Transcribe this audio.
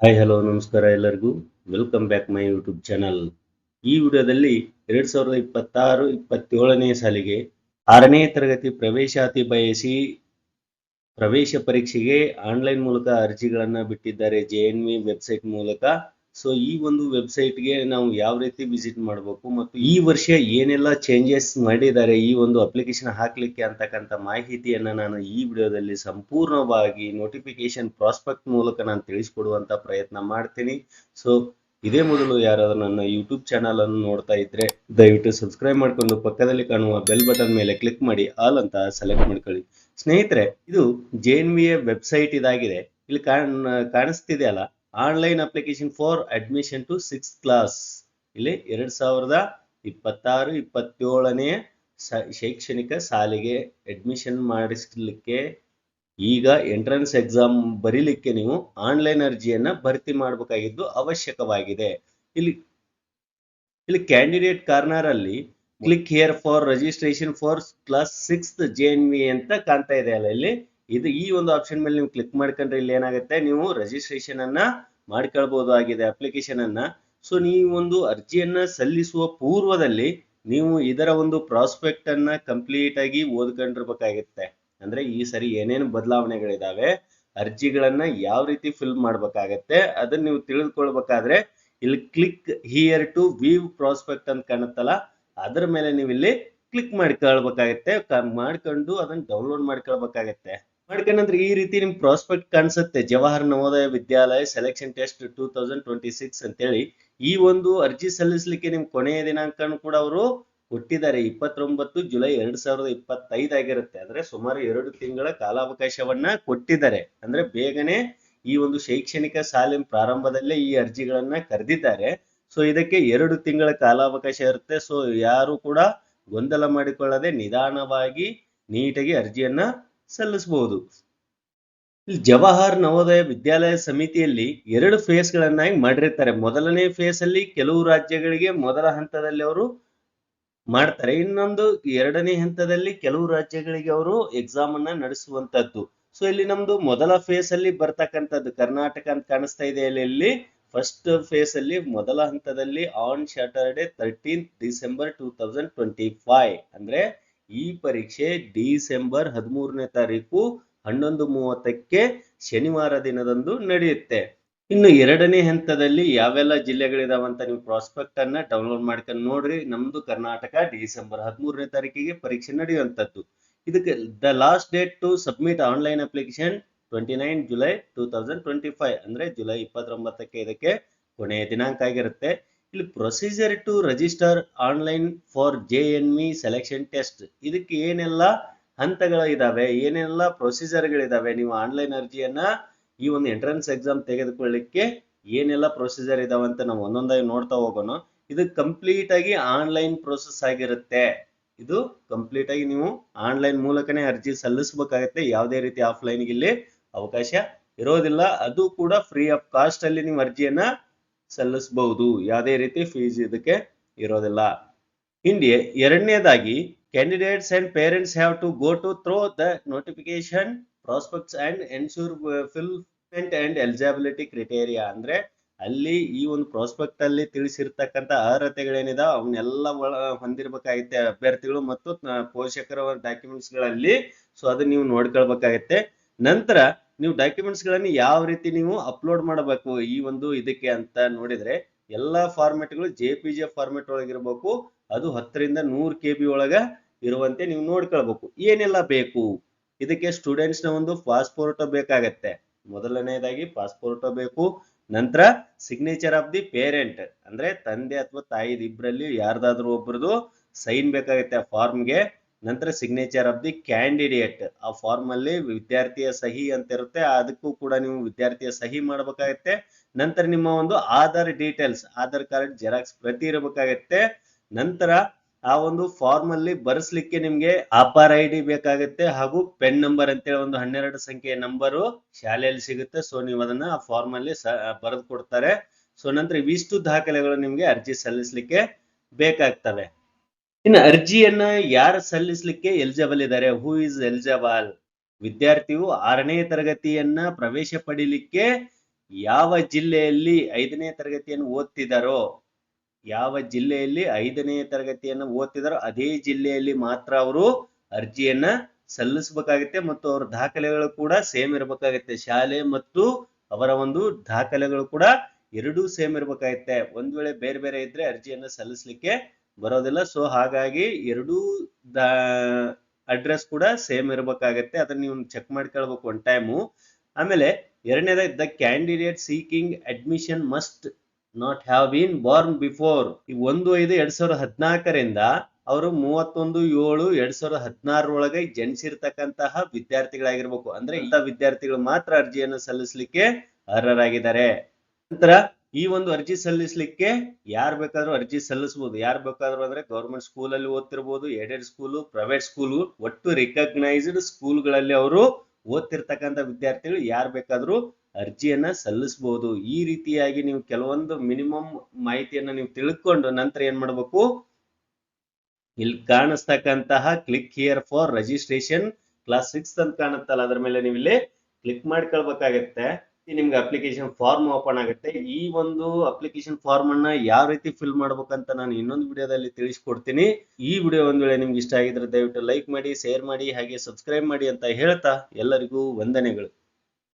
Hi hello ನಮಸ್ಕಾರ ಎಲ್ಲರಿಗೂ. Welcome back my YouTube channel ಈ ವಿಡಿಯೋದಲ್ಲಿ ಎರಡ್ ಸಾವಿರದ ಇಪ್ಪತ್ತಾರು, ಇಪ್ಪತ್ತೇಳನೇ ಸಾಲಿಗೆ ಆರನೇ ತರಗತಿ ಪ್ರವೇಶಾತಿ ಬಯಸಿ ಪ್ರವೇಶ ಪರೀಕ್ಷೆಗೆ ಆನ್ಲೈನ್ ಮೂಲಕ ಅರ್ಜಿಗಳನ್ನ ಬಿಟ್ಟಿದ್ದಾರೆ. ಜೆ ಎನ್ ವಿ ವೆಬ್ಸೈಟ್ ಮೂಲಕ ಸೊ ಈ ಒಂದು ವೆಬ್ಸೈಟ್ಗೆ ನಾವು ಯಾವ ರೀತಿ ವಿಸಿಟ್ ಮಾಡಬೇಕು ಮತ್ತು ಈ ವರ್ಷ ಏನೆಲ್ಲ ಚೇಂಜಸ್ ಮಾಡಿದ್ದಾರೆ, ಈ ಒಂದು ಅಪ್ಲಿಕೇಶನ್ ಹಾಕ್ಲಿಕ್ಕೆ ಅಂತಕ್ಕಂಥ ಮಾಹಿತಿಯನ್ನ ನಾನು ಈ ವಿಡಿಯೋದಲ್ಲಿ ಸಂಪೂರ್ಣವಾಗಿ ನೋಟಿಫಿಕೇಶನ್ ಪ್ರಾಸ್ಪೆಕ್ಟ್ ಮೂಲಕ ನಾನು ತಿಳಿಸ್ಕೊಡುವಂತ ಪ್ರಯತ್ನ ಮಾಡ್ತೀನಿ. ಸೊ ಇದೇ ಮೊದಲು ಯಾರಾದರೂ ನನ್ನ ಯೂಟ್ಯೂಬ್ ಚಾನಲ್ ಅನ್ನು ನೋಡ್ತಾ ಇದ್ರೆ, ದಯವಿಟ್ಟು ಸಬ್ಸ್ಕ್ರೈಬ್ ಮಾಡ್ಕೊಂಡು ಪಕ್ಕದಲ್ಲಿ ಕಾಣುವ ಬೆಲ್ ಬಟನ್ ಮೇಲೆ ಕ್ಲಿಕ್ ಮಾಡಿ ಆಲ್ ಅಂತ ಸೆಲೆಕ್ಟ್ ಮಾಡ್ಕೊಳ್ಳಿ. ಸ್ನೇಹಿತರೆ, ಇದು ಜೆ ವಿ ವೆಬ್ಸೈಟ್ ಇದಾಗಿದೆ. ಇಲ್ಲಿ ಕಾಣ್, ಕಾಣಿಸ್ತಿದೆ ಅಲ್ಲ? Online application for admission to six class. ಇಲ್ಲಿ ಎರಡ್ ಸಾವಿರದ ಇಪ್ಪತ್ತಾರು, ಇಪ್ಪತ್ತೇಳನೇ ಶೈಕ್ಷಣಿಕ ಸಾಲಿಗೆ ಅಡ್ಮಿಷನ್ ಮಾಡಿಸ್ಲಿಕ್ಕೆ ಈಗ ಎಂಟ್ರೆನ್ಸ್ ಎಕ್ಸಾಮ್ ಬರೀಲಿಕ್ಕೆ ನೀವು ಆನ್ಲೈನ್ ಅರ್ಜಿಯನ್ನ ಭರ್ತಿ ಮಾಡಬೇಕಾಗಿದ್ದು ಅವಶ್ಯಕವಾಗಿದೆ. ಇಲ್ಲಿ ಇಲ್ಲಿ ಕ್ಯಾಂಡಿಡೇಟ್ ಕಾರ್ನರ್ ಅಲ್ಲಿ click here for registration for class sixth J N V ಅಂತ ಕಾಣ್ತಾ ಇದೆ ಅಲ್ಲ ಇಲ್ಲಿ. ಇದು ಈ ಒಂದು ಆಪ್ಷನ್ ಮೇಲೆ ನೀವು ಕ್ಲಿಕ್ ಮಾಡ್ಕೊಂಡ್ರೆ ಇಲ್ಲಿ ಏನಾಗುತ್ತೆ? ನೀವು ರಿಜಿಸ್ಟ್ರೇಷನ್ ಅನ್ನ ಮಾಡ್ಕೊಳ್ಬಹುದು ಆಗಿದೆ ಅಪ್ಲಿಕೇಶನ್ ಅನ್ನ. ಸೊ ನೀವು ಒಂದು ಅರ್ಜಿಯನ್ನ ಸಲ್ಲಿಸುವ ಪೂರ್ವದಲ್ಲಿ ನೀವು ಇದರ ಒಂದು ಪ್ರಾಸ್ಪೆಕ್ಟ್ ಅನ್ನ ಕಂಪ್ಲೀಟ್ ಆಗಿ ಓದ್ಕೊಂಡಿರ್ಬೇಕಾಗುತ್ತೆ ಅಂದ್ರೆ ಈ ಸರಿ ಏನೇನು ಬದಲಾವಣೆಗಳಿದಾವೆ, ಅರ್ಜಿಗಳನ್ನ ಯಾವ ರೀತಿ ಫಿಲ್ ಮಾಡ್ಬೇಕಾಗತ್ತೆ, ಅದನ್ನ ನೀವು ತಿಳಿದುಕೊಳ್ಬೇಕಾದ್ರೆ ಇಲ್ಲಿ click here to view prospect ಅಂತ ಕಾಣುತ್ತಲ್ಲ, ಅದರ ಮೇಲೆ ನೀವು ಇಲ್ಲಿ ಕ್ಲಿಕ್ ಮಾಡ್ಕೊಳ್ಬೇಕಾಗತ್ತೆ ಮಾಡ್ಕೊಂಡು ಅದನ್ನ ಡೌನ್ಲೋಡ್ ಮಾಡ್ಕೊಳ್ಬೇಕಾಗತ್ತೆ. ಮಾಡ್ಕೊಂಡ್ರೆ ಈ ರೀತಿ ನಿಮ್ ಪ್ರಾಸ್ಪೆಕ್ಟ್ ಕಾಣಿಸುತ್ತೆ. Jawahar Navodaya Vidyalaya selection test two thousand twenty six ಅಂತೇಳಿ ಈ ಒಂದು ಅರ್ಜಿ ಸಲ್ಲಿಸಲಿಕ್ಕೆ ನಿಮ್ ಕೊನೆಯ ದಿನಾಂಕನು ಕೂಡ ಅವರು ಕೊಟ್ಟಿದ್ದಾರೆ. ಇಪ್ಪತ್ತೊಂಬತ್ತು ಜುಲೈ ಎರಡ್ ಸಾವಿರದ ಇಪ್ಪತ್ತೈದು ಆಗಿರುತ್ತೆ. ಅಂದ್ರೆ ಸುಮಾರು ಎರಡು ತಿಂಗಳ ಕಾಲಾವಕಾಶವನ್ನ ಕೊಟ್ಟಿದ್ದಾರೆ. ಅಂದ್ರೆ ಬೇಗನೆ ಈ ಒಂದು ಶೈಕ್ಷಣಿಕ ಸಾಲಿನ ಪ್ರಾರಂಭದಲ್ಲೇ ಈ ಅರ್ಜಿಗಳನ್ನ ಕರೆದಿದ್ದಾರೆ. ಸೊ ಇದಕ್ಕೆ ಎರಡು ತಿಂಗಳ ಕಾಲಾವಕಾಶ ಇರುತ್ತೆ. ಸೊ ಯಾರು ಕೂಡ ಗೊಂದಲ ಮಾಡಿಕೊಳ್ಳದೆ ನಿಧಾನವಾಗಿ ನೀಟಾಗಿ ಅರ್ಜಿಯನ್ನ ಸಲ್ಲಿಸಬಹುದು. ಜವಾಹರ್ ನವೋದಯ ವಿದ್ಯಾಲಯ ಸಮಿತಿಯಲ್ಲಿ ಎರಡು ಫೇಸ್ ಗಳನ್ನಾಗಿ ಮಾಡಿರ್ತಾರೆ? ಮೊದಲನೇ ಫೇಸ್ ಅಲ್ಲಿ ಕೆಲವು ರಾಜ್ಯಗಳಿಗೆ ಮೊದಲ ಹಂತದಲ್ಲಿ ಅವರು ಮಾಡ್ತಾರೆ. ಇನ್ನೊಂದು ಎರಡನೇ ಹಂತದಲ್ಲಿ ಕೆಲವು ರಾಜ್ಯಗಳಿಗೆ ಅವರು ಎಕ್ಸಾಮ್ ಅನ್ನ ನಡೆಸುವಂತದ್ದು. ಸೊ ಇಲ್ಲಿ ನಮ್ದು ಮೊದಲ ಫೇಸ್ ಅಲ್ಲಿ ಬರ್ತಕ್ಕಂಥದ್ದು ಕರ್ನಾಟಕ ಅಂತ ಕಾಣಿಸ್ತಾ ಇದೆ ಇಲ್ಲಿ ಫಸ್ಟ್ ಫೇಸ್ ಅಲ್ಲಿ ಮೊದಲ ಹಂತದಲ್ಲಿ on Saturday thirteen December two thousand twenty five ಅಂದ್ರೆ ಈ ಪರೀಕ್ಷೆ ಡಿಸೆಂಬರ್ ಹದಿಮೂರನೇ ತಾರೀಕು ಹನ್ನೊಂದು ಮೂವತ್ತಕ್ಕೆ ಶನಿವಾರ ದಿನದಂದು ನಡೆಯುತ್ತೆ. ಇನ್ನು ಎರಡನೇ ಹಂತದಲ್ಲಿ ಯಾವೆಲ್ಲ ಜಿಲ್ಲೆಗಳಿದಾವಂತ ನೀವು ಪ್ರಾಸ್ಪೆಕ್ಟ್ ಅನ್ನ ಡೌನ್ಲೋಡ್ ಮಾಡ್ಕೊಂಡು ನೋಡ್ರಿ. ನಮ್ದು ಕರ್ನಾಟಕ ಡಿಸೆಂಬರ್ ಹದಿಮೂರನೇ ತಾರೀಕಿಗೆ ಪರೀಕ್ಷೆ ನಡೆಯುವಂಥದ್ದು ಇದಕ್ಕೆ the last date to submit online application twenty nine July two thousand twenty five ಅಂದ್ರೆ ಜುಲೈ ಇಪ್ಪತ್ತೊಂಬತ್ತಕ್ಕೆ ಇದಕ್ಕೆ ಕೊನೆಯ ದಿನಾಂಕ ಆಗಿರುತ್ತೆ. ಇಲ್ಲಿ procedure to register online for J N V selection test ಇದಕ್ಕೆ ಏನೆಲ್ಲ ಹಂತಗಳು ಇದಾವೆ, ಏನೆಲ್ಲ ಪ್ರೊಸೀಜರ್ಗಳಿದಾವೆ ನೀವು ಆನ್ಲೈನ್ ಅರ್ಜಿಯನ್ನ ಈ ಒಂದು ಎಂಟ್ರೆನ್ಸ್ ಎಕ್ಸಾಮ್ ತೆಗೆದುಕೊಳ್ಳಿಕ್ಕೆ ಏನೆಲ್ಲ ಪ್ರೊಸೀಜರ್ ಇದಾವೆ ಅಂತ ನಾವು ಒಂದೊಂದಾಗಿ ನೋಡ್ತಾ ಹೋಗೋಣ. ಇದು ಕಂಪ್ಲೀಟ್ ಆಗಿ ಆನ್ಲೈನ್ ಪ್ರೊಸೆಸ್ ಆಗಿರುತ್ತೆ. ಇದು ಕಂಪ್ಲೀಟ್ ಆಗಿ ನೀವು ಆನ್ಲೈನ್ ಮೂಲಕನೇ ಅರ್ಜಿ ಸಲ್ಲಿಸಬೇಕಾಗತ್ತೆ. ಯಾವುದೇ ರೀತಿ ಆಫ್ಲೈನ್ ಇಲ್ಲಿ ಅವಕಾಶ ಇರೋದಿಲ್ಲ. ಅದು ಕೂಡ ಫ್ರೀ ಆಫ್ ಕಾಸ್ಟ್ ಅಲ್ಲಿ ನೀವು ಅರ್ಜಿಯನ್ನ ಸಲ್ಲಿಸಬಹುದು. ಯಾವುದೇ ರೀತಿ ಫೀಸ್ ಇದಕ್ಕೆ ಇರೋದಿಲ್ಲ. ಇಂಡಿಯ ಎರಡನೇದಾಗಿ candidates and parents have to go to through the notification prospects and ensure fulfilment and eligibility criteria ಅಂದ್ರೆ, ಅಲ್ಲಿ ಈ ಒಂದು ಪ್ರಾಸ್ಪೆಕ್ಟ್ ಅಲ್ಲಿ ತಿಳಿಸಿರ್ತಕ್ಕಂಥ ಅರ್ಹತೆಗಳೇನಿದೆ ಅವನ್ನೆಲ್ಲ ಒಳ ಹೊಂದಿರಬೇಕಾಗುತ್ತೆ ಅಭ್ಯರ್ಥಿಗಳು ಮತ್ತು ಪೋಷಕರ ಡಾಕ್ಯುಮೆಂಟ್ಸ್ಗಳಲ್ಲಿ. ಸೊ ಅದನ್ನ ನೀವು ನೋಡ್ಕೊಳ್ಬೇಕಾಗತ್ತೆ. ನಂತರ ನೀವು ಡಾಕ್ಯುಮೆಂಟ್ಸ್ ಗಳನ್ನ ಯಾವ ರೀತಿ ನೀವು ಅಪ್ಲೋಡ್ ಮಾಡಬೇಕು ಈ ಒಂದು ಇದಕ್ಕೆ ಅಂತ ನೋಡಿದ್ರೆ ಎಲ್ಲಾ ಫಾರ್ಮೆಟ್ಗಳು ಜೆ ಪಿ ಜೆ ಫಾರ್ಮೆಟ್ ಒಳಗಿರ್ಬೇಕು. ಅದು ಹತ್ತರಿಂದ ನೂರ್ ಕೆ ಬಿ ಒಳಗ ಇರುವಂತೆ ನೀವು ನೋಡ್ಕೊಳ್ಬೇಕು. ಏನೆಲ್ಲ ಬೇಕು? ಇದಕ್ಕೆ ಸ್ಟೂಡೆಂಟ್ಸ್ನ ಒಂದು ಪಾಸ್ಪೋರ್ಟ್ ಬೇಕಾಗತ್ತೆ. ಮೊದಲನೇದಾಗಿ ಪಾಸ್ಪೋರ್ಟ್ ಬೇಕು. ನಂತರ ಸಿಗ್ನೇಚರ್ ಆಫ್ ದಿ ಪೇರೆಂಟ್ ಅಂದ್ರೆ ತಂದೆ ಅಥವಾ ತಾಯಿ ಇಬ್ಬರಲ್ಲಿ ಯಾರ್ದಾದ್ರೂ ಒಬ್ಬರದು ಸೈನ್ ಬೇಕಾಗತ್ತೆ ಆ ಫಾರ್ಮ್ಗೆ ನಂತರ ಸಿಗ್ನೇಚರ್ ಆಫ್ ದಿ ಕ್ಯಾಂಡಿಡೇಟ್ ಆ ಫಾರ್ಮ್ ಅಲ್ಲಿ ವಿದ್ಯಾರ್ಥಿಯ ಸಹಿ ಅಂತ ಇರುತ್ತೆ. ಅದಕ್ಕೂ ಕೂಡ ನೀವು ವಿದ್ಯಾರ್ಥಿಯ ಸಹಿ ಮಾಡಬೇಕಾಗತ್ತೆ. ನಂತರ ನಿಮ್ಮ ಒಂದು Aadhaar details Aadhaar card xerox ಪ್ರತಿ ಇರಬೇಕಾಗತ್ತೆ. ನಂತರ ಆ ಒಂದು ಫಾರ್ಮ್ ಅಲ್ಲಿ ಬರೆಸ್ಲಿಕ್ಕೆ ನಿಮ್ಗೆ ಆಪಾರ್ ಐ ಡಿ ಬೇಕಾಗುತ್ತೆ ಹಾಗೂ ಪೆನ್ ನಂಬರ್ ಅಂತೇಳಿ ಒಂದು ಹನ್ನೆರಡು ಸಂಖ್ಯೆಯ ನಂಬರು ಶಾಲೆಯಲ್ಲಿ ಸಿಗುತ್ತೆ. ಸೊ ನೀವು ಅದನ್ನ ಆ ಫಾರ್ಮ್ ಅಲ್ಲಿ ಬರೆದು ಕೊಡ್ತಾರೆ ಸೊ ನಂತರ ಇವಿಷ್ಟು ದಾಖಲೆಗಳು ನಿಮ್ಗೆ ಅರ್ಜಿ ಸಲ್ಲಿಸ್ಲಿಕ್ಕೆ ಬೇಕಾಗ್ತವೆ. ಇನ್ನು ಅರ್ಜಿಯನ್ನ ಯಾರು ಸಲ್ಲಿಸಲಿಕ್ಕೆ ಎಲಿಜಿಬಲ್ ಇದ್ದಾರೆ ಹೂ ಇಸ್ ಎಲಿಜಿಬಲ್ ವಿದ್ಯಾರ್ಥಿಯು ಆರನೇ ತರಗತಿಯನ್ನ ಪ್ರವೇಶ ಪಡಿಲಿಕ್ಕೆ ಯಾವ ಜಿಲ್ಲೆಯಲ್ಲಿ ಐದನೇ ತರಗತಿಯನ್ನು ಓದ್ತಿದಾರೋ? ಯಾವ ಜಿಲ್ಲೆಯಲ್ಲಿ ಐದನೇ ತರಗತಿಯನ್ನು ಓದ್ತಿದಾರೋ? ಅದೇ ಜಿಲ್ಲೆಯಲ್ಲಿ ಮಾತ್ರ ಅವರು ಅರ್ಜಿಯನ್ನ ಸಲ್ಲಿಸಬೇಕಾಗುತ್ತೆ ಮತ್ತು ಅವರ ದಾಖಲೆಗಳು ಕೂಡ ಸೇಮ್ ಇರಬೇಕಾಗುತ್ತೆ. ಶಾಲೆ ಮತ್ತು ಅವರ ಒಂದು ದಾಖಲೆಗಳು ಕೂಡ ಎರಡೂ ಸೇಮ್ ಇರಬೇಕಾಗುತ್ತೆ. ಒಂದ್ ವೇಳೆ ಬೇರೆ ಬೇರೆ ಇದ್ರೆ ಅರ್ಜಿಯನ್ನ ಸಲ್ಲಿಸಲಿಕ್ಕೆ ಬರೋದಿಲ್ಲ. ಸೊ ಹಾಗಾಗಿ ಎರಡೂ ಅಡ್ರೆಸ್ ಕೂಡ ಸೇಮ್ ಇರಬೇಕಾಗತ್ತೆ. ಅದನ್ನ ನೀವು ಚೆಕ್ ಮಾಡ್ಕೊಳ್ಬೇಕು ಒನ್ ಟೈಮು ಆಮೇಲೆ ಎರಡನೇದ the candidate seeking admission must not have been born before ಈ ಒಂದು, ಐದು, ಎರಡ್ ಸಾವಿರದ ಹದಿನಾಲ್ಕರಿಂದ ಅವರು ಮೂವತ್ತೊಂದು, ಏಳು, ಎರಡ್ ಸಾವಿರದ ಹದಿನಾರರೊಳಗೆ ಜನಿಸಿರ್ತಕ್ಕಂತಹ ವಿದ್ಯಾರ್ಥಿಗಳಾಗಿರ್ಬೇಕು. ಅಂದ್ರೆ ಇಂಥ ವಿದ್ಯಾರ್ಥಿಗಳು ಮಾತ್ರ ಅರ್ಜಿಯನ್ನು ಸಲ್ಲಿಸಲಿಕ್ಕೆ ಅರ್ಹರಾಗಿದ್ದಾರೆ. ನಂತರ ಈ ಒಂದು ಅರ್ಜಿ ಸಲ್ಲಿಸಲಿಕ್ಕೆ ಯಾರು ಬೇಕಾದ್ರೂ ಅರ್ಜಿ ಸಲ್ಲಿಸಬಹುದು ಯಾರು ಬೇಕಾದ್ರೂ ಅಂದ್ರೆ ಗೌರ್ಮೆಂಟ್ ಸ್ಕೂಲ್ ಅಲ್ಲಿ ಓದ್ತಿರ್ಬೋದು ಏಡೆಡ್ ಸ್ಕೂಲು ಪ್ರೈವೇಟ್ ಸ್ಕೂಲು ಒಟ್ಟು ರಿಕಗ್ನೈಸ್ಡ್ ಸ್ಕೂಲ್ಗಳಲ್ಲಿ ಅವರು ಓದ್ತಿರ್ತಕ್ಕಂಥ ವಿದ್ಯಾರ್ಥಿಗಳು ಯಾರು ಬೇಕಾದ್ರೂ ಅರ್ಜಿಯನ್ನ ಸಲ್ಲಿಸಬಹುದು ಈ ರೀತಿಯಾಗಿ ನೀವು ಕೆಲವೊಂದು ಮಿನಿಮಮ್ ಮಾಹಿತಿಯನ್ನ ನೀವು ತಿಳ್ಕೊಂಡು ನಂತರ ಏನ್ ಮಾಡ್ಬೇಕು? ಇಲ್ಲಿ ಕಾಣಿಸ್ತಕ್ಕಂತಹ click here for registration class six ಅಂತ ಕಾಣುತ್ತಲ್ಲ, ಅದ್ರ ಮೇಲೆ ನೀವು ಇಲ್ಲಿ ಕ್ಲಿಕ್ ಮಾಡ್ಕೊಳ್ಬೇಕಾಗತ್ತೆ. ನಿಮ್ಗೆ ಅಪ್ಲಿಕೇಶನ್ ಫಾರ್ಮ್ ಓಪನ್ ಆಗುತ್ತೆ. ಈ ಒಂದು ಅಪ್ಲಿಕೇಶನ್ ಫಾರ್ಮ್ ಅನ್ನ ಯಾವ ರೀತಿ ಫಿಲ್ ಮಾಡ್ಬೇಕಂತ ನಾನು ಇನ್ನೊಂದು ವಿಡಿಯೋದಲ್ಲಿ ತಿಳಿಸ್ಕೊಡ್ತೀನಿ. ಈ ವಿಡಿಯೋ ಒಂದ್ ವೇಳೆ ನಿಮ್ಗೆ ಇಷ್ಟ ಆಗಿದ್ರೆ ದಯವಿಟ್ಟು ಲೈಕ್ ಮಾಡಿ ಶೇರ್ ಮಾಡಿ, ಹಾಗೆ ಸಬ್ಸ್ಕ್ರೈಬ್ ಮಾಡಿ ಅಂತ ಹೇಳ್ತಾ ಎಲ್ಲರಿಗೂ ವಂದನೆಗಳು.